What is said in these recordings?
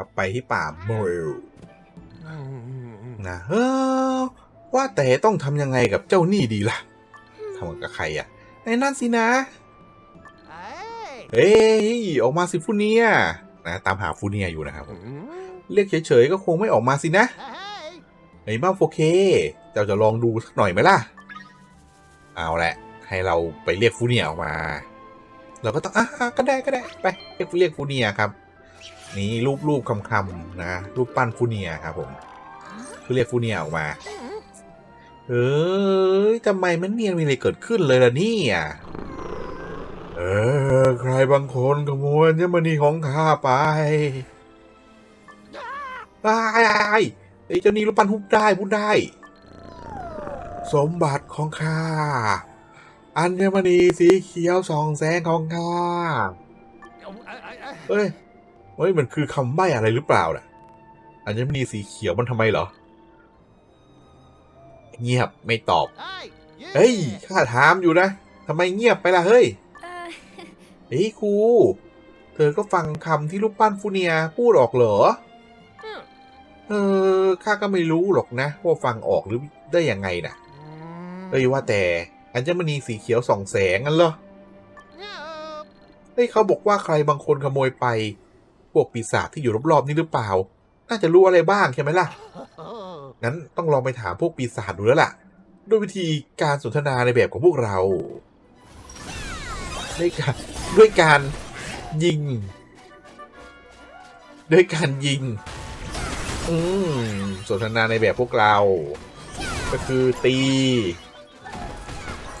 ลับไปที่ป่าโมเรลนะเออว่าแต่ต้องทำยังไงกับเจ้านี่ดีล่ะทำกับใครอะไอ้นั่นสินะเอ้ย ออกมาสิฟูเนียนะตามหาฟูเนียอยู่นะครับ เรียกเฉยๆก็คงไม่ออกมาสินะไอ้บ้าโฟเค เจ้าจะลองดูสักหน่อยไหมล่ะ เอาละ ให้เราไปเรียกฟูเนียออกมา เราก็ต้องอะอะก็ได้ก็ได้ ไปเรียกเรียกฟูเนียครับ นี่รูปรูปคำคำนะรูปปั้นฟูเนียครับผมคือเรียกฟูเนียออกมาเอ้ยทำไมมันเนียนมีอะไรเกิดขึ้นเลยล่ะนี่ยเออ ใครบางคนขโมยอัญมณีของข้าไปไอ้ไอ้เจ้านี่รูปปั้นพูดได้พูดได้ สมบัติของข้าอัญมณีสีเขียวสองแสงของข้าเฮ้ย เฮ้ยมันคือคำใบ้อะไรหรือเปล่าน่ะอัญมณีสีเขียวมันทำไมเหรอ เงียบไม่ตอบ เฮ้ยข้าถามอยู่นะทำไมเงียบไปล่ะเฮ้ยเออเฮ้ยครูเธอก็ฟังคำที่รูปปั้นฟูเนียพูดออกเหรอเออข้าก็ไม่รู้หรอกนะ ว่าฟังออกหรือได้ยังไงน่ะเอ้ยว่าแต่อัญมณีสีเขียวส่องแสงงั้นเหรอเฮ้ยเขาบอกว่าใครบางคนขโมยไป พวกปีศาจที่อยู่รอบๆนี่หรือเปล่า น่าจะรู้อะไรบ้างใช่ไหมล่ะ งั้นต้องลองไปถามพวกปีศาจดูแล้วล่ะ ด้วยวิธีการสนทนาในแบบของพวกเรา ด้วยการด้วยการยิง ด้วยการยิง อืมสนทนาในแบบพวกเรา ก็คือตี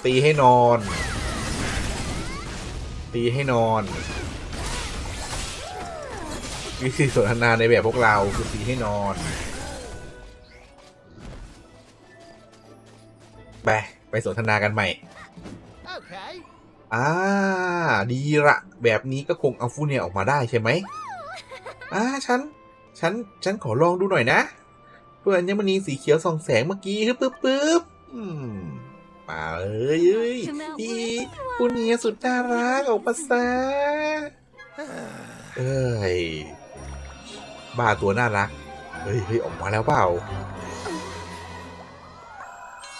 ตีให้นอน ตีให้นอน วิธีสนทนาในแบบพวกเราคือตีให้นอนไปไปสนทนากันใหม่อ่าดีละแบบนี้ก็คงเอาฟูเนียออกมาได้ใช่ไหมอ่าฉัน ฉัน ฉันขอลองดูหน่อยนะเพื่อนยังมันนีสีเขียวส่องแสงเมื่อกี้ฮึบปึ๊บปึ๊บอืมมาเอ้ยเอ้ยดีฟูเนียสุดน่ารักออกมาซะเอ้ย บ้าตัวน่ารัก เฮ้ยเฮ้ยออกมาแล้วเปล่า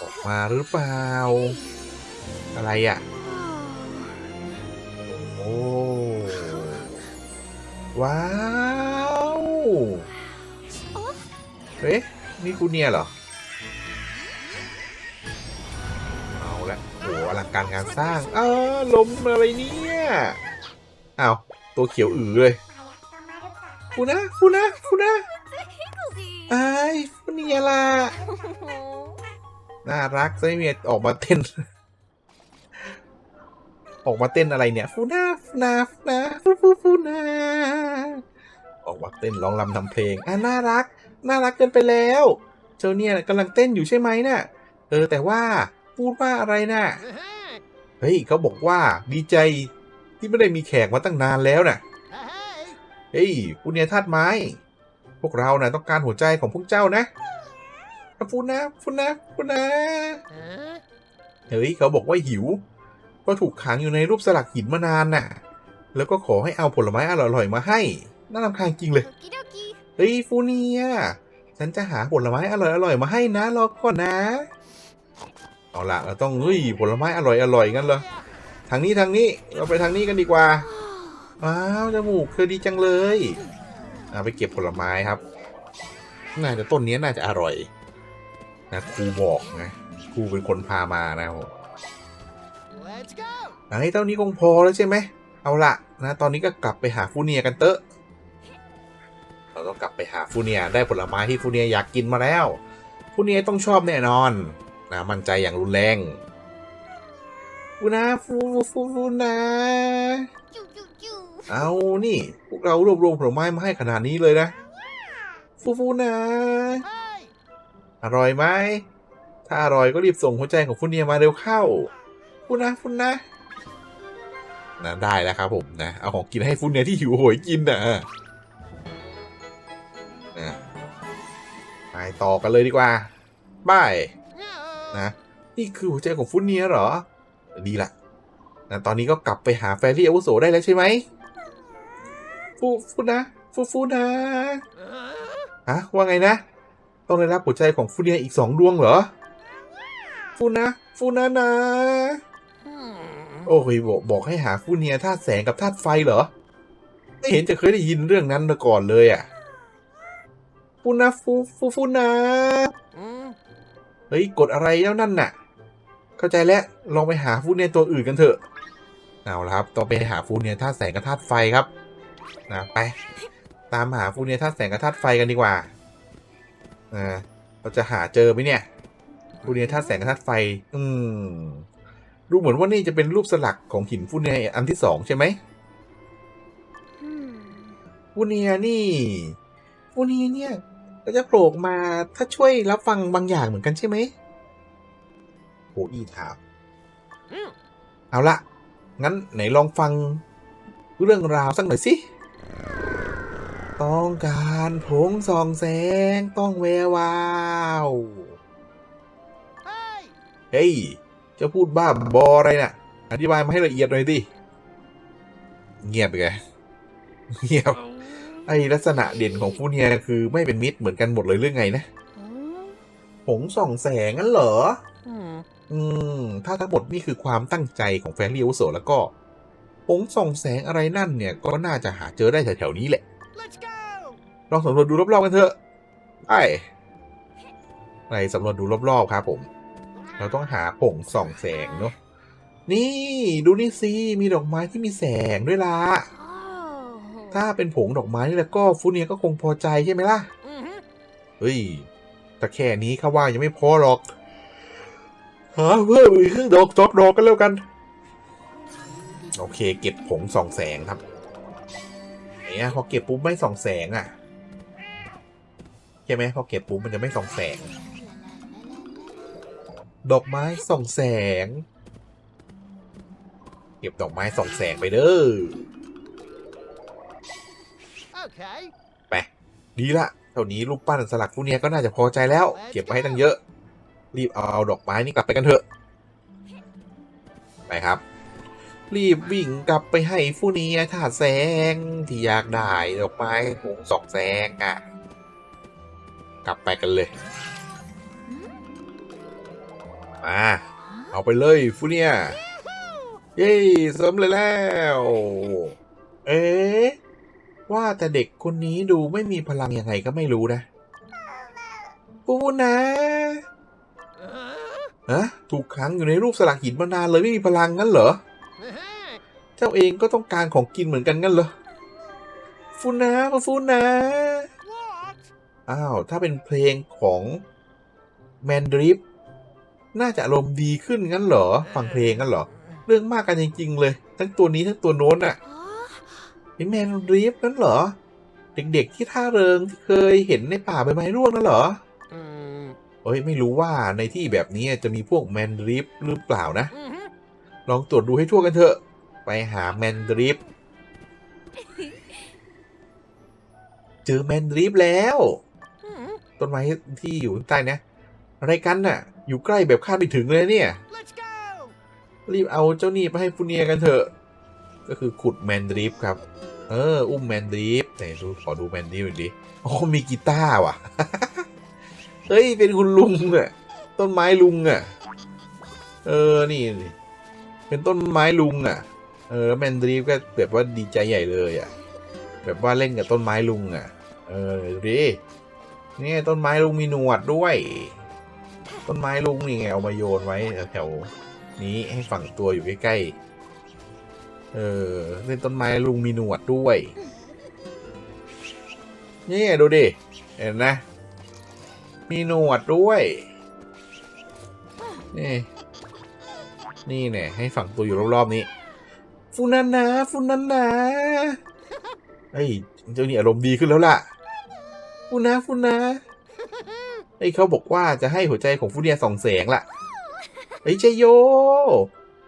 ออกมาหรือเปล่า อะไรอะ โอ้ ว้าวเอ๊ะนี่กูเนียเหรอ เอาละโหอลังการงานสร้าง เออล้มอะไรเนี่ย อ้าว ตัวเขียวอือเลย ฟูนะฟูนะฟูนะไอ้ฟูเนียล่ะน่ารักซเมียออกมาเต้น ออกมาเต้นอะไรเนี่ยฟูนาฟูนาฟูนาฟูฟูฟูนาออกมาเต้นร้องรำทำเพลงอะน่ารัก น่ารักเกินไปแล้วเจ้าเนี่ยกำลังเต้นอยู่ใช่ไหมน่ะ เออแต่ว่าพูดว่าอะไรน่ะ เฮ้ยเขาบอกว่าดีใจที่ไม่ได้มีแขกมาตั้งนานแล้วน่ะ เฮ้ยผู้เนียธาตุไม้ พวกเรานะ่ะต้องการหัวใจของพวกเจ้านะฟูนะฟูนะฟูนะเฮ้ยเขาบอกว่าหิว ก็ถูกขังอยู่ในรูปสลักหินมานานน่ะ แล้วก็ขอให้เอาผลไม้อร่อยๆมาให้ น่ารำคาญจริงเลย เฮ้ยฟูเนีย ฉันจะหาผลไม้อร่อยๆมาให้นะรอก่อนนะ เอาละเราต้องเฮ้ยผลไม้อร่อยๆกันเหรอทางนี้ทางนี้เราไปทางนี้กันดีกว่า ว้าวจมูกเธอดีจังเลยเอาไปเก็บผลไม้ครับ น่าจะต้นนี้น่าจะอร่อย นะครูบอกนะครูเป็นคนพามานะครับไอ้เท่านี้คงพอแล้วใช่ไหม เอาละนะ ตอนนี้ก็กลับไปหาฟูเนียกันเตอะ เราต้องกลับไปหาฟูเนียได้ผลไม้ที่ฟูเนียอยากกินมาแล้ว ฟูเนียต้องชอบแน่นอนนะมั่นใจอย่างรุนแรงฟูนาฟูฟูฟูนา เอานี่ พวกเรารวบรวมผลไม้มาให้ขนาดนี้เลยนะ ฟูฟูนะ อร่อยไหม ถ้าอร่อยก็รีบส่งหัวใจของฟูเนียมาเร็วเข้าฟูนะฟูนะนะได้แล้วครับผมนะ เอาของกินให้ฟูเนียที่หิวโหยกินนะนะไปต่อกันเลยดีกว่าบายนะ นี่คือหัวใจของฟูเนียเหรอ ดีละนะตอนนี้ก็กลับไปหาแฟรี่อาวุโสได้แล้วใช่ไหม ฟูฟูนะฟูฟูนาฮะว่าไงนะ ต้องได้รับหัวใจของฟูเนียอีกสองดวงเหรอ ฟูนะ ฟูนานาโอ้ยบอกบอกให้หาฟูเนียธาตุแสงกับธาตุไฟเหรอ ไม่เห็นจะเคยได้ยินเรื่องนั้นมาก่อนเลยอะ ฟูนะฟูฟูฟูนาเฮ้ยกดอะไรแล้วนั่นน่ะ เข้าใจแล้วลองไปหาฟูเนียตัวอื่นกันเถอะ เอาละครับต้องไปหาฟูเนียธาตุแสงกับธาตุไฟครับ นะไป ตามหาฟูเนียธาตุแสงกับธาตุไฟกันดีกว่าอ่าเราจะหาเจอไหมเนี่ยฟูเนียธาตุแสงกับธาตุไฟ อืมดูเหมือนว่านี่จะเป็นรูปสลักของหินฟูเนียอันที่สองใช่ไหมฟูเนียนี่ฟูเนียเนี่ยก็จะโผล่ออกมาถ้าช่วยรับฟังบางอย่างเหมือนกันใช่ไหมโหอีถามเอาละงั้นไหนลองฟังเรื่องราวสักหน่อยสิ ต้องการผงส่องแสงต้องแวววาว เฮ้ย จะพูดบ้าบออะไรน่ะ อธิบายมาให้ละเอียดหน่อยดิ เงียบไปไงเงียบ ไอลักษณะเด่นของฟูเนียคือไม่เป็นมิตรเหมือนกันหมดเลยเรื่องไงนะ ผงส่องแสงงั้นเหรอ อืม ถ้าทั้งหมดนี่คือความตั้งใจของแฟนเรียวโสแล้วก็ผ งส่องแสงอะไรนั่นเนี่ยก็น่าจะหาเจอได้แถวๆนี้แหละ Let's go ลองสำรวจดูรอบๆกันเถอะไปไปสำรวจดูรอบๆครับผม เราต้องหาผงส่องแสงเนาะ นี่ดูนี่สิ มีดอกไม้ที่มีแสงด้วยล่ะ ถ้าเป็นผงดอกไม้นี่แล้วก็ฟูเนียก็คงพอใจใช่ไหมล่ะ เฮ้ย แต่แค่นี้ข้าว่ายังไม่พอหรอก หาเพิ่มอีกครึ่งดอกจอกดอกกันแล้วกัน โอเค เก็บผงส่องแสงครับเนี่ยพอเก็บปุ๊บไม่ส่องแสงอะใช่ไหมพอเก็บปุ๊บมันจะไม่ส่องแสง ดอกไม้ส่องแสง เก็บดอกไม้ส่องแสงไปเด้อ Okay ไปดีละเท่านี้รูปปั้นสลักฟูเนียก็น่าจะพอใจแล้ว เก็บไว้ให้ตั้งเยอะ รีบเอาเอาดอกไม้นี่กลับไปกันเถอะ ไปครับ รีบวิ่งกลับไปให้ฟูเนียถาแสงที่อยากได้ดอกไม้ผงสองแสงอะ กลับไปกันเลย มา เอาไปเลยฟูเนียเย้เสำเร็จแล้ว เอ๊ะว่าแต่เด็กคนนี้ดูไม่มีพลังยังไงก็ไม่รู้นะ ปูนะฮะถูกขังอยู่ในรูปสลักหินมานานเลยไม่มีพลังงั้นเหรอ เจ้าเองก็ต้องการของกินเหมือนกันงั้นเหรอฟูนะมาฟูนะ What อ้าว ถ้าเป็นเพลงของแมนดริฟน่าจะอารมณ์ดีขึ้นงั้นเหรอ ฟังเพลงงั้นเหรอ เรื่องมากกันจริง ๆ เลย ทั้งตัวนี้ทั้งตัวโน้นอะนี่แมนดริฟนั่นเหรอ เด็กๆที่ท่าเริงที่เคยเห็นในป่าใบไม้ร่วงนั่นเหรอเอ้ยไม่รู้ว่าในที่แบบนี้จะมีพวกแมนดริฟหรือเปล่านะ ลองตรวจดูให้ทั่วกันเถอะ ไปหาแมนดริฟเจอแมนดริฟแล้ว ต้นไม้ที่อยู่ใต้นะ อะไรกันน่ะ อยู่ใกล้แบบคาดไม่ถึงเลยเนี่ย Let's go รีบเอาเจ้านี่ไปให้ฟูเนียกันเถอะ ก็คือขุดแมนดริฟครับ เออ อุ้มแมนดริฟไหนดูขอดูแมนดริฟหน่อยดิโอ้มีกีตาร์ว่ะ เฮ้ย เป็นคุณลุงอะต้นไม้ลุงอะเออ นี่นี่ เป็นต้นไม้ลุงอะเออแมนดริฟก็แบบว่าดีใจใหญ่เลยอะแบบว่าเล่นกับต้นไม้ลุงอะเออดูดินี่ต้นไม้ลุงมีหนวดด้วย ต้นไม้ลุงนี่ไงเอามาโยนไว้แถวๆนี้ให้ฝังตัวอยู่ใกล้ๆ เออเล่นต้นไม้ลุงมีหนวดด้วย นี่ดูดิ เห็นนะ มีหนวดด้วย นี่ นี่เนี่ยให้ฝังตัวอยู่รอบๆนี้ ฟูนันนะฟูนันนะเฮ้ยเจ้านี่อารมณ์ดีขึ้นแล้วล่ะ ฟูนะฟูนะเฮ้ยเขาบอกว่าจะให้หัวใจของฟูเนียส่องแสงล่ะเฮ้ยเจโย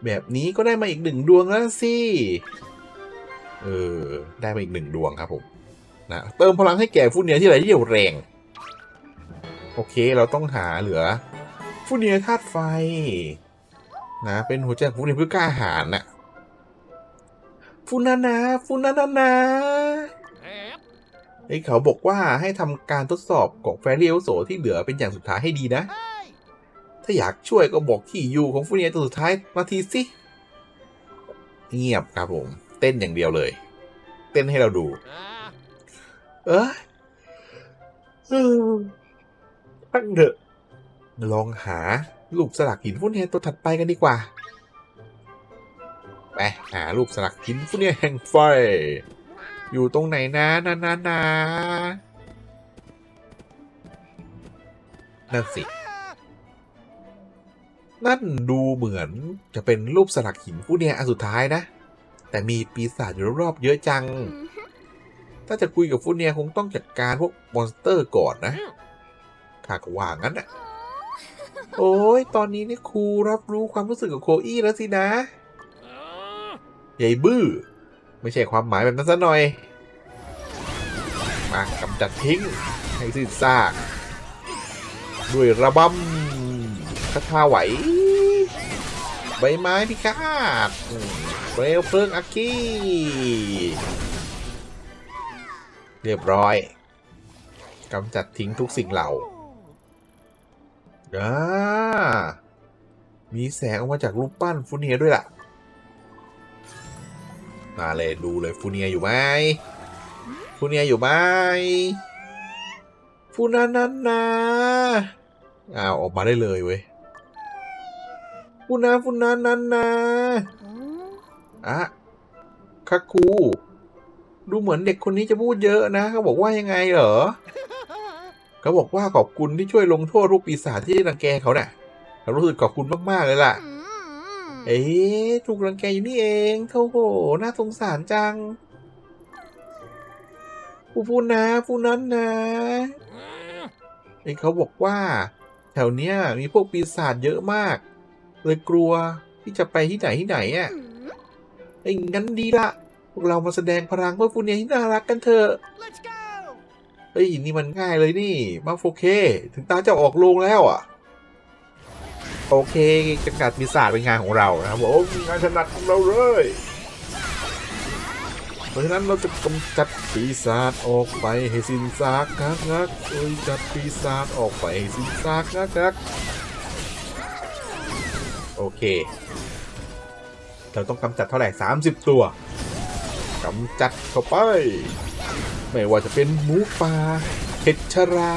แบบนี้ก็ได้มาอีกหนึ่งดวงแล้วสิ เออ ได้มาอีกหนึ่งดวงครับผมนะเติมพลังให้แก่ฟูเนียที่ไหลเรี่ยวแรง โอเคเราต้องหาเหลือ ฟูเนียธาตุไฟ นะเป็นหัวใจของฟูเนีเพื่อกล้าหาญน่ะฟูนานาฟูนานานาไอ้เขาบอกว่าให้ทำการทดสอบของแฟรี่อาวุโสที่เหลือเป็นอย่างสุดท้ายให้ดีนะ ถ้าอยากช่วยก็บอกที่อยู่ของฟูเนียตัวสุดท้ายมาทีสิ เงียบครับผม เต้นอย่างเดียวเลย เต้นให้เราดู เออเออตั้งเถอะลองหา รูปสลักหินฟูเนียตัวถัดไปกันดีกว่า ไปหารูปสลักหินฟูเนียแห่งไฟ อยู่ตรงไหนนะนานานานั่นสิ นั่นดูเหมือนจะเป็นรูปสลักหินผู้เนี่ยอันสุดท้ายนะ แต่มีปีศาจอยู่รอบๆเยอะจัง ถ้าจะคุยกับฟูเนียคงต้องจัดการพวกมอนสเตอร์ก่อนนะข้าก็ว่างั้นนะ โอ้ยตอนนี้นี่ครูรับรู้ความรู้สึกของโคอี้แล้วสินะใหญ่บื้อ ไม่ใช่ความหมายแบบนั้นซะหน่อย มากำจัดทิ้ง ให้สิ้นซาก ด้วยระบำคาถาไหว ใบไม้พิฆาตเปลวเพลิงอาคีเรียบร้อยกำจัดทิ้งทุกสิ่งเหล่า อ่ามีแสงออกมาจากรูปปั้นฟูเนียด้วยล่ะ มาเลยดูเลยฟูเนียอยู่ไหมฟูเนียอยู่ไหมฟูนานานาอ้าวออกมาได้เลยเว้ยฟูนาฟูนานานาอะคาคู ดูเหมือนเด็กคนนี้จะพูดเยอะนะเขาบอกว่ายังไงเหรอ เขาบอกว่าขอบคุณที่ช่วยลงโทษลูกปีศาจที่รังแกเขาน่ะเขารู้สึกขอบคุณมากๆเลยล่ะ เอ๊ะถูกรังแกอยู่นี่เองโธ่โหน่าสงสารจังฟูฟูนะฟูนั้นนะเอ้เขาบอกว่า แถวเนี้ยมีพวกปีศาจเยอะมาก เลยกลัวที่จะไปที่ไหนที่ไหนอะไอ้งั้นดีละพวกเรามาแสดงพลังเพื่อฟูเนียที่น่ารักกันเถอะ เฮ้ยนี่มันง่ายเลยนี่มาโฟเคถึงตาจะออกโรงแล้วอะ โอเคจำกัดปีศาจเป็นงานของเรานะครับผมงานถนัดของเราเลยเพราะฉะนั้นเราจะกำจัดปีศาจออกไปให้สิ้นซากงักงักเอ้ยจัดปีศาจออกไปให้สิ้นซากงักงักโอเค เราต้องกำจัดเท่าไหร่ 30 ตัวกำจัดเข้าไป ไม่ว่าจะเป็นหมูป่าเห็ดชรา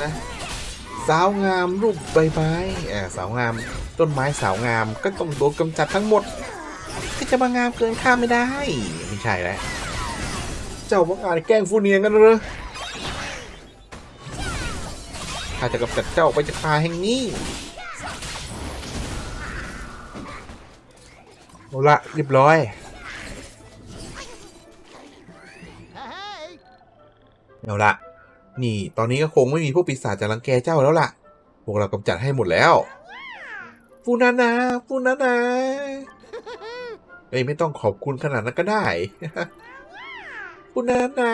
นะสาวงามรูปใบไม้อ่าสาวงามต้นไม้สาวงามก็ต้องโดนกำจัดทั้งหมดก็จะมางามเกินข้าไม่ได้ ไม่ใช่แล้วเจ้าบังาจแกล้งฟูเนียงกันเหรอถ้าจะกำจัดเจ้าไปจากป่าแห่งนี้เอาละเรียบร้อย เอาละนี่ตอนนี้ก็คงไม่มีพวกปีศาจจะรังแกเจ้าแล้วล่ะ พวกเรากำจัดให้หมดแล้วฟูนานาฟูนานาเอ้ยไม่ต้องขอบคุณขนาดนั้นก็ได้ฟูนานา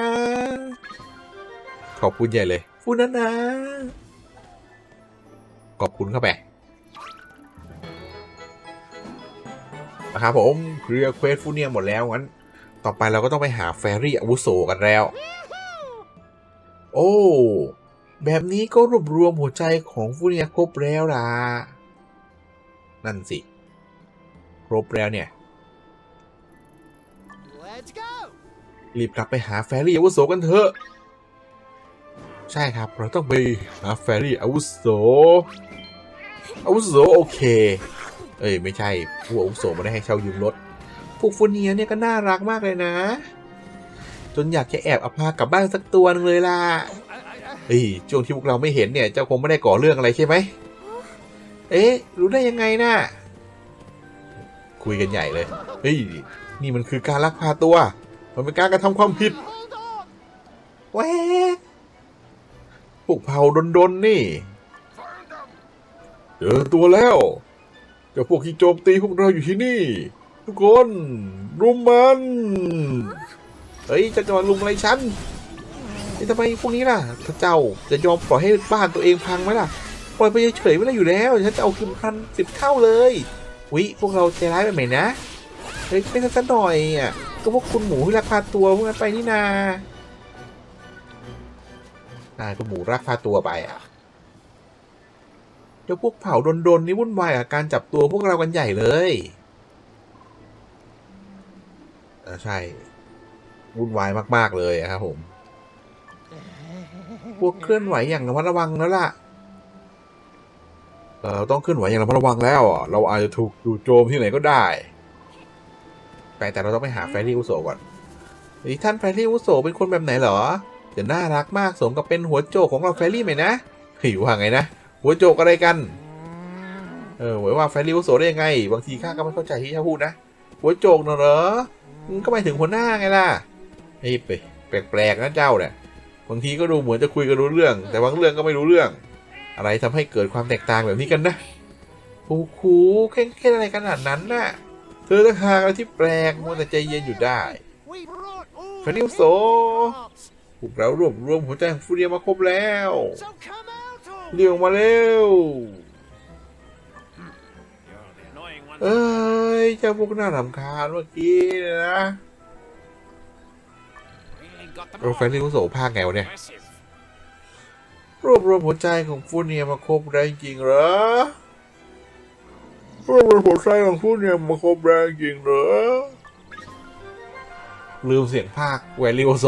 ขอบคุณใหญ่เลยฟูนานาขอบคุณเข้าไปนะครับผมเคลียร์เควสฟูเนียหมดแล้วงั้น ต่อไปเราก็ต้องไปหาแฟรี่อาวุโสกันแล้ว โอ้ แบบนี้ก็รวบรวมหัวใจของฟูเนียครบแล้วล่ะ นั่นสิ ครบแล้วเนี่ย Let's go! รีบกลับไปหาแฟรี่อาวุโสกันเถอะ ใช่ครับ เราต้องไปหาแฟรี่อาวุโส อาวุโสโอเค เอ้ย ไม่ใช่ ผู้อาวุโสไมาได้ให้เช่ายืมรถพวกฟูเนียเนี่ยก็น่ารักมากเลยนะ จนอยากจะแอบเอาพากลับบ้านสักตัวนึงเลยล่ะ I, I, I, เฮ้ยช่วงที่พวกเราไม่เห็นเนี่ยเจ้าคงไม่ได้ก่อเรื่องอะไรใช่ไหมเอ๊ะ รู้ได้ยังไงน่ะคุยกันใหญ่เลย เฮ้ย นี่มันคือการลักพาตัว มันเป็นการกระทำความผิด hold on! แหวกพวกเผ่าดนๆนี่ เจอตัวแล้วเจ้าพวกที่โจมตีพวกเราอยู่ที่นี่ ทุกคนรุมมัน เฮ้ยเจะจะมารุมอะไรฉันนี่ทำไมพวกนี้ล่ะถ้าเจ้าจะยอมปล่อยให้บ้านตัวเองพังไหมล่ะ ปล่อยไปเฉยๆไม่ได้อยู่แล้วฉันจะเอาคืนพันสิบเท่าเลยวิพวกเราใจร้ายไปไหมนะเฮ้ยไม่สักหน่อยอะก็พวกคุณหมูที่ลักพาตัวพวกนั้นไปนี่นานายคุณหมูรักพาตัวไปอะเจ้าพวกเผ่าดนๆนี่วุ่นวายกับการจับตัวพวกเรากันใหญ่เลยอ่าใช่ วุ่นวายมาก ๆ เลยอะครับผม พวกเคลื่อนไหวอย่างระมัดระวังแล้วล่ะเอ่อต้องเคลื่อนไหวอย่างระมัดระวังแล้วอะเราอาจจะถูกจู่โจมที่ไหนก็ได้ แต่แต่เราต้องไปหาแฟรี่อุโสก่อนนี่ท่านแฟรี่อุโสเป็นคนแบบไหนเหรอจะน่ารักมากสมกับเป็นหัวโจกของเราแฟรี่ไหมนะเฮ้ยว่าไงนะ หัวโจกอะไรกัน เออหมายว่าแฟรี่อุโสได้ยังไง บางทีข้าก็ไม่เข้าใจที่เจ้าพูดนะ หัวโจกน่ะเหรอมึงก็หมายถึงหัวหน้าไงล่ะ ไอ้ไปแปลกๆนะเจ้าเนี่ยบางทีก็ดูเหมือนจะคุยกันรู้เรื่อง แต่บางเรื่องก็ไม่รู้เรื่อง อะไรทำให้เกิดความแตกต่างแบบนี้กันนะโอ้โหแค่แค่อะไรขนาดนั้นน่ะ เธอต่างหากอะไรที่แปลกมัวแต่ใจเย็นอยู่ได้ We brought all Feliu the Sổ. parts. พวกเรารวบรวมหัวใจของฟูเรียมาครบแล้วเรียกมาเร็วเอ้ยเจ้าพวกน่ารำคาญเมื่อกี้เนี่ยนะ โรแฟน all. ลี่รู้โสภาคไงวะเนี่ยรวบรวมหัวใจของฟูเนียมาครบได้จริงเหรอรวบรวมหัวใจของฟูเนียมาครบได้จริงเหรอลืมเสียงภาคแวลิโอโซ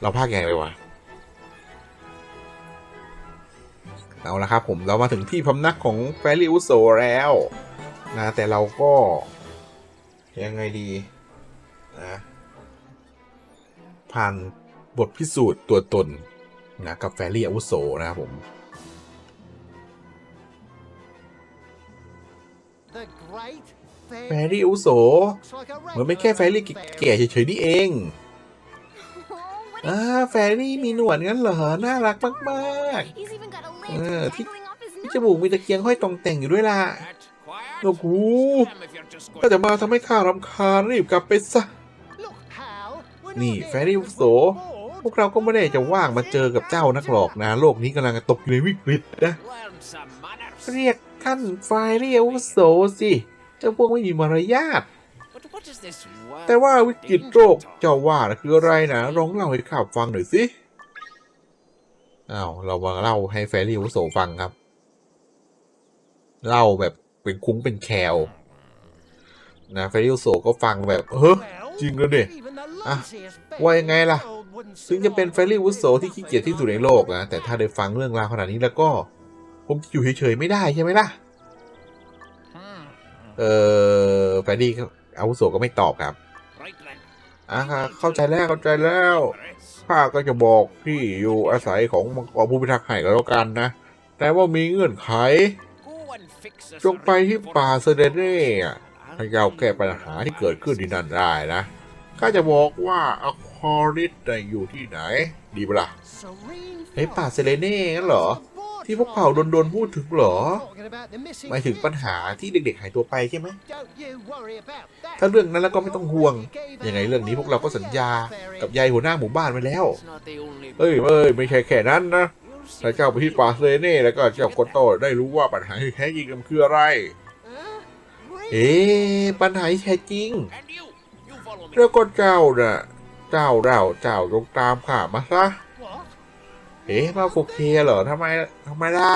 เราภาคยังไงไปวะเอาละครับผมเรามาถึงที่พำนักของแฟริอุโซแล้วนะแต่เราก็ยังไงดีนะ ผ่านบทพิสูจน์ตัวตนนะกับแฟรี่อาวุโสนะครับผม The great แฟรี่อาวุโส looks like a เหมือนเป็นแค่แฟรี่แก่ๆเฉยๆนี่เอง Oh, what อ่าแฟรี่มีหนวดงั้นเหรอ น่ารักมาก He's even got a Uh, lantern thi- dangling off his ๆ nose. จมูกมีตะเกียงห้อยตรงแต่งอยู่ด้วยล่ะ Quiet, quiet. โอ้โห Damn if you're just ก็ going จะมาทำให้ข้ารำคาญรีบกลับไปซะ Look, pal. we're นี่แฟรี่วุโสพวกเราก็ไม่ได้จะว่างมาเจอกับเจ้านักหรอกนะ โลกนี้กำลังตกอยู่ในวิกฤตนะ เรียกท่านไฟเรียวุโสสิเจ้าพวกไม่มีมารยาทแต่ว่าวิกฤตโรคเจ้าว่านะคืออะไรนะร้องเล่าให้ข้าฟังหน่อยสิอ้าวเรามาเล่าให้แฟรี่วุโสฟังครับ เล่าแบบเป็นคุ้งเป็นแควนะแฟรี่วุโสก็ฟังแบบเฮ้อ จริงแล้วเนี่ย even the อะ laziest ว่ายังไงล่ะ fairy in the world wouldn't ถึงจะเป็น survive แฟรี่วุโสที่ขี้เกียจที่สุดในโลกนะ แต่ถ้าได้ฟังเรื่องราวขนาดนี้แล้วก็คงจะอยู่เฉยๆไม่ได้ใช่ไหมล่ะ Hmm. เออแฟรี่ก็อาวุโสก็ไม่ตอบครับ Right then. อะครับเข้าใจแล้วเข้าใจแล้ว Chris. ข้าก็จะบอกที่อยู่อาศัยของมังกรผู้พิทักษ์ให้ก็แล้วกันนะ แต่ว่ามีเงื่อนไข Go and fix us จงไปที่ป่าเซเดเน่อะ I'll ให้เราแก้ปัญหาที่เกิดขึ้นที่นั่นได้นะข้าจะบอกว่าอควาริสอยู่ที่ไหน ดีปะล่ะ Serene เฮ้ยป่าเซเลเน่งั้นเหรอ ที่พวกเผ่าโดนๆพูดถึงเหรอหมายถึงปัญหาที่เด็กๆหายตัวไปใช่ไหมถ้าเรื่องนั้นแล้วก็ไม่ต้องห่วง ยังไงเรื่องนี้พวกเราก็สัญญากับยายหัวหน้าหมู่บ้านไว้แล้ว เอ้ยเอ้ยไม่ใช่แค่นั้นนะถ้าเจ้าไปที่ป่าเซเลเน่แล้วก็เจ้าโกโตได้รู้ว่าปัญหาที่แท้จริงมันคืออะไร เอ๊ปัญหาแท้จริง And you, you follow me. แล้วก็เจ้าน่ะ เจ้าเราเจ้าจงตามข้ามาซะเอ๊ะมาโฟเคเหรอทำไมทำไมล่ะ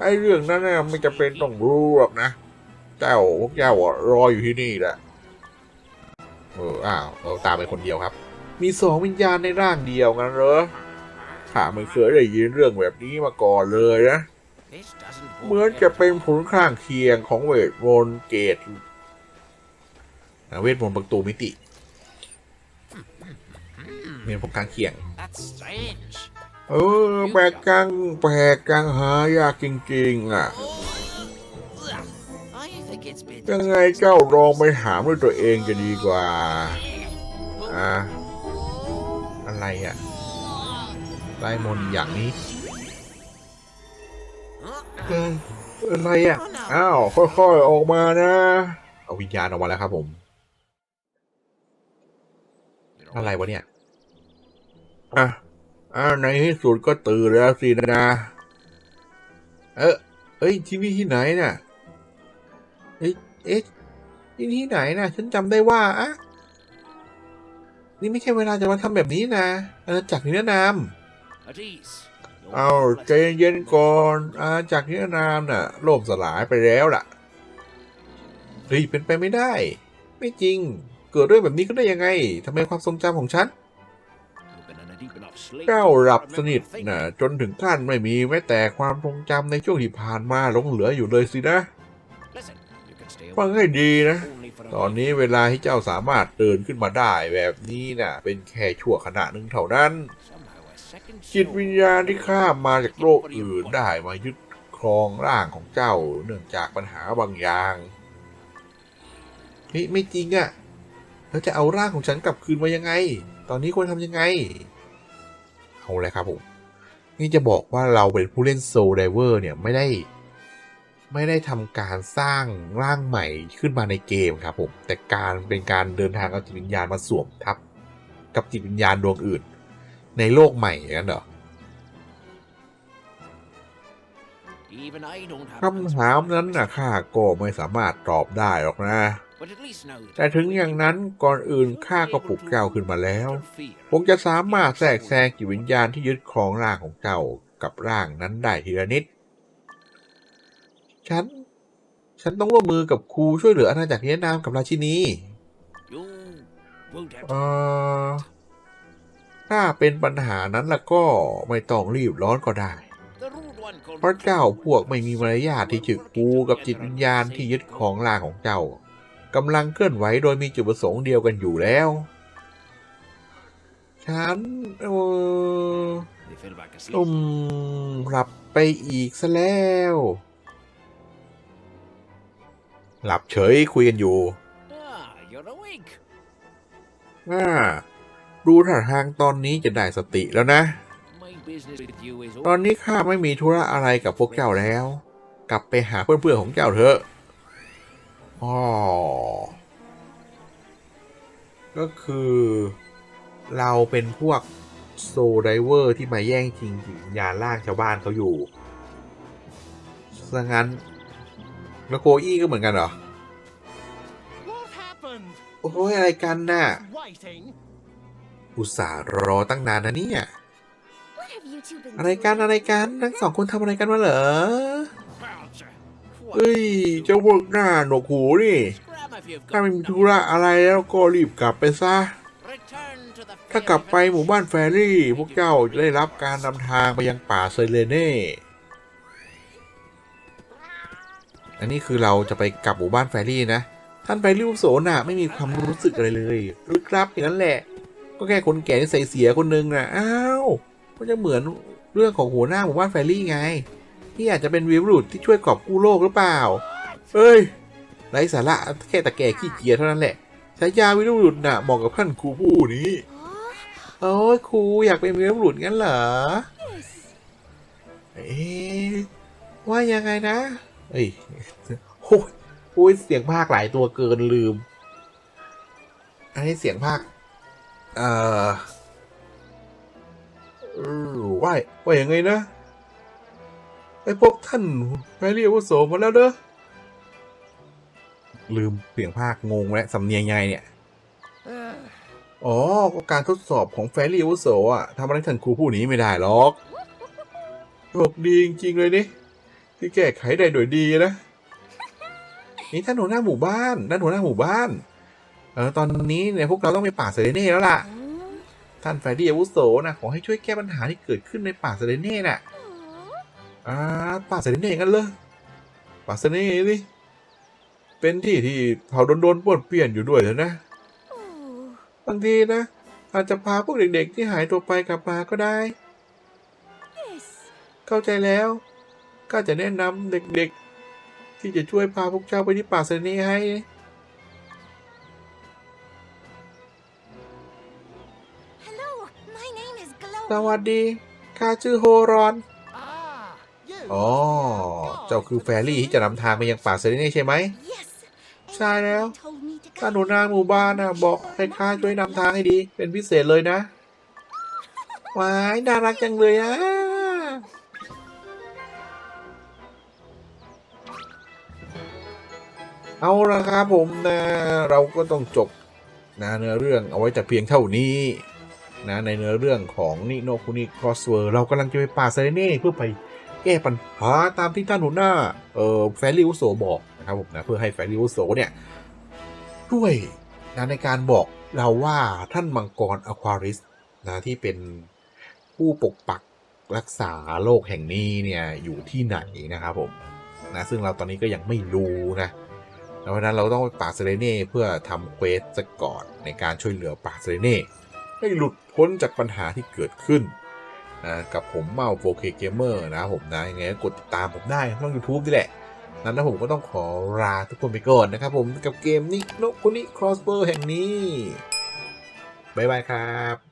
ไอ้เรื่องนั้นน่ะไม่จะเป็นต้องรู้หรอกนะเจ้าพวกเจ้ารออยู่ที่นี่แหละเอออ้าวเราตามไปคนเดียวครับ มีสองวิญญาณในร่างเดียวงั้นเหรอข้าไม่เคยได้ยินเรื่องแบบนี้มาก่อนเลยนะ เหมือนจะเป็นผลข้างเคียงของเวทมนต์เกตเวทมนต์ประตูมิติเป็นผลข้างเคียงเออแปลกจังแปลกจังหายากจริงๆอะยังไงเจ้าลองไปถามด้วยตัวเองจะดีกว่าอะอะไรอะไล่มนต์อย่างนี้ อะไรอะ อ้าว ค่อยๆ ออกมานะ เอาวิญญาณออกมาแล้วครับผม อะไรวะเนี่ย อะ อ่าในที่สุดก็ตื่นแล้วสินะ เออเอ้ย ที่นี่ที่ไหนน่ะ เอ้ยเอ๊ะที่นี่ที่ไหนน่ะ ฉันจำได้ว่าอะนี่ไม่ใช่เวลาจะมาทำแบบนี้นะอาณาจักรนิรนาม At ease. เอาใจเย็นๆก่อนอาจากนิรนามน่ะล่มสลายไปแล้วล่ะเฮ้ยเป็นไปไม่ได้ ไม่จริง เกิดเรื่องแบบนี้ก็ได้ยังไงทำไมความทรงจำของฉันเจ้าหลับสนิทน่ะจนถึงขั้นไม่มีแม้แต่ความทรงจำในช่วงที่ผ่านมาหลงเหลืออยู่เลยสินะฟังให้ดีนะ ตอนนี้เวลาที่เจ้าสามารถตื่นขึ้นมาได้แบบนี้น่ะ เป็นแค่ชั่วขณะหนึ่งเท่านั้น จิตวิญญาณที่ข้ามมาจากโลกอื่นได้มายึดครองร่างของเจ้าเนื่องจากปัญหาบางอย่างนี่ไม่จริงอะ่ะแล้วจะเอาร่างของฉันกลับคืนมายังไง ตอนนี้ควรทำยังไง เอาเลยครับผม นี่จะบอกว่าเราเป็นผู้เล่นโซลไดเวอร์เนี่ยไม่ได้ ไม่ได้ทำการสร้างร่างใหม่ขึ้นมาในเกมครับผม แต่การเป็นการเดินทางเอาจิตวิญญาณมาสวมทับ กับจิตวิญญาณดวงอื่น ในโลกใหม่อย่างนั้นเหรอ Even I don't have คำถามนั้นนะข้าก็ไม่สามารถตอบได้หรอกนะ But at least now that แต่ถึงอย่างนั้นก่อนอื่นข้าก็ปลุกเจ้าขึ้นมาแล้ว interfere คงจะสามารถแทรกแซงจิตวิญญาณที่ยึดครองร่างของเจ้ากับร่างนั้นได้ทีละนิด ฉัน ฉันต้องร่วมมือกับครูช่วยเหลืออาณาจักรนิรนามกับราชินี You won't have เอ to อ ถ้าเป็นปัญหานั้นล่ะก็ไม่ต้องรีบร้อนก็ได้ The rude one called เพราะเจ้าพวกไม่มีมารยาทที่จึกกูกับจิตวิญญาณที่ยึดของร่างของเจ้ากำลังเคลื่อนไหวโดยมีจุดประสงค์เดียวกันอยู่แล้ว ฉันเออ They fell back asleep. อืมหลับไปอีกซะแล้ว หลับเฉยคุยกันอยู่ Ah, you're awake. อ่า ดูท่าทางตอนนี้จะได้สติแล้วนะ ตอนนี้ข้าไม่มีธุระอะไรกับพวกเจ้าแล้ว กลับไปหาเพื่อนๆของเจ้าเถอะอ๋อก็คือ เราเป็นพวกโซไดเวอร์ที่มาแย่งชิงจิตวิญญาล่างชาวบ้านเขาอยู่ซะงั้นแล้วโกอี้ก็เหมือนกันเหรอ โอ้ยอะไรกันน่ะ อุตส่าห์รอตั้งนานนะเนี่ย What have you two been อะไรกัน doing? อะไรกันทั้งสองคนทำอะไรกันมาเหรอ Wowza. What เอ้ย เจ้าพวกหน้าหนวกหูนี่ Scram if you've ถ้า got ไม่มี no- ธุระอะไรแล้วก็รีบกลับไปซะ Return to the ถ้ากลับไปหมู่บ้านแฟรี่ พวกเจ้าจะได้รับการนำทางไปยังป่าเซเลเน่อันนี้คือเราจะไปกลับหมู่บ้านแฟรี่นะ ท่านแฟรี่อุโสน่ะไม่มีความรู้สึกอะไรเลยรู้ครับอย่างนั้นแหละ ก็แค่คนแก่ที่ใส่เสียคนนึงน่ะอ้าวก็จะเหมือนเรื่องของหัวหน้าหมู่บ้านแฟรี่ไง ที่อาจจะเป็นวีรบุรุษที่ช่วยกอบกู้โลกหรือเปล่า เอ้ยไร้สาระแค่ตะแก่ขี้เกียจเท่านั้นแหละฉายาวีรบุรุษน่ะเหมาะกับท่านครูผู้นี้โอ้ยครูอยากเป็นวีรบุรุษงั้นเหรอเอ๊ว่ายังไงนะเอ้ยโอ้ยโอ้ยเสียงภาคหลายตัวเกินลืม อันนี้เสียงภาค เอ่อเออว่าว่ายังไงนะไอ้พวกท่านไปเรียกว่าโสมาแล้วเด้อลืมเสียงภาคงงและสำเนียงไงเนี่ย Uh, อ๋อก็การทดสอบของแฟรี่อาวุโสอะทำอะไรท่านครูผู้นี้ไม่ได้หรอกโชคดีจริงๆเลยนี่ที่แก้ไขได้โดยดีนะนี่ท่านหัวหน้าหมู่บ้านท่านหัวหน้าหมู่บ้านเออตอนนี้เนี่ยพวกเราต้องไปป่าเซเลเน่แล้วล่ะ Oh, ท่านแฟรี่อาวุโสนะขอให้ช่วยแก้ปัญหาที่เกิดขึ้นในป่าเซเลเน่น่ะ oh. อ่าป่าเซเลเน่กันเลยป่าเซเลเน่นี่เป็นที่ที่เผาโดนๆป้วนเปี้ยนอยู่ด้วยนะ Oh, บางทีนะอาจจะพาพวกเด็กๆ ที่หายตัวไปกลับมาก็ได้ yes. เข้าใจแล้ว ก็จะแนะนำเด็กๆ ที่จะช่วยพาพวกเจ้าไปที่ป่าเซนีให้ ส Glow. วัสดีข้าชื่อโฮรอน ah, you. อ๋อ เจ้าคือแฟรี่ที่จะนำทางไปยังป่าเซนีใช่ไหม Yes. and ใช่แล้ว he told me to ท่าน come. หัวหน้าหมู่บ้านนะบอกให้ข้าช่วยนำทางให้ดี เป็นพิเศษเลยนะว้ายน่ารักจังเลยอะเอาละครับผมนะ เราก็ต้องจบนะเนื้อเรื่องเอาไว้แต่เพียงเท่านี้ นะในเนื้อเรื่องของนิโนคุนิครอสเวอร์เรากำลังจะไปป่าเซเรเน่เพื่อไปแก้ปัญหาตามที่ท่านหัวหน้าเอ่อแฟริวโซบอกนะครับผมนะเพื่อให้แฟริวโซเนี่ยช่วยนะในการบอกเราว่าท่านมังกรอควาริสนะที่เป็นผู้ปกปักรักษาโลกแห่งนี้เนี่ยอยู่ที่ไหนนะครับผมนะซึ่งเราตอนนี้ก็ยังไม่รู้นะเพราะฉะนั้นเราต้องไปป่าเซเลเน่เพื่อทำเควสซะก่อนในการช่วยเหลือป่าเซเลเน่ ให้หลุดพ้นจากปัญหาที่เกิดขึ้นนะกับผมเมาโฟเคเกมเมอร์นะผมนะยังไงก็กดติดตามผมได้ช่องยูทูบนี่แหละนั้นนะผมก็ต้องขอลาทุกคนไปก่อนนะครับผมกับเกมนิโนคุนิครอสเบอร์แห่งนี้ บ๊ายบายครับ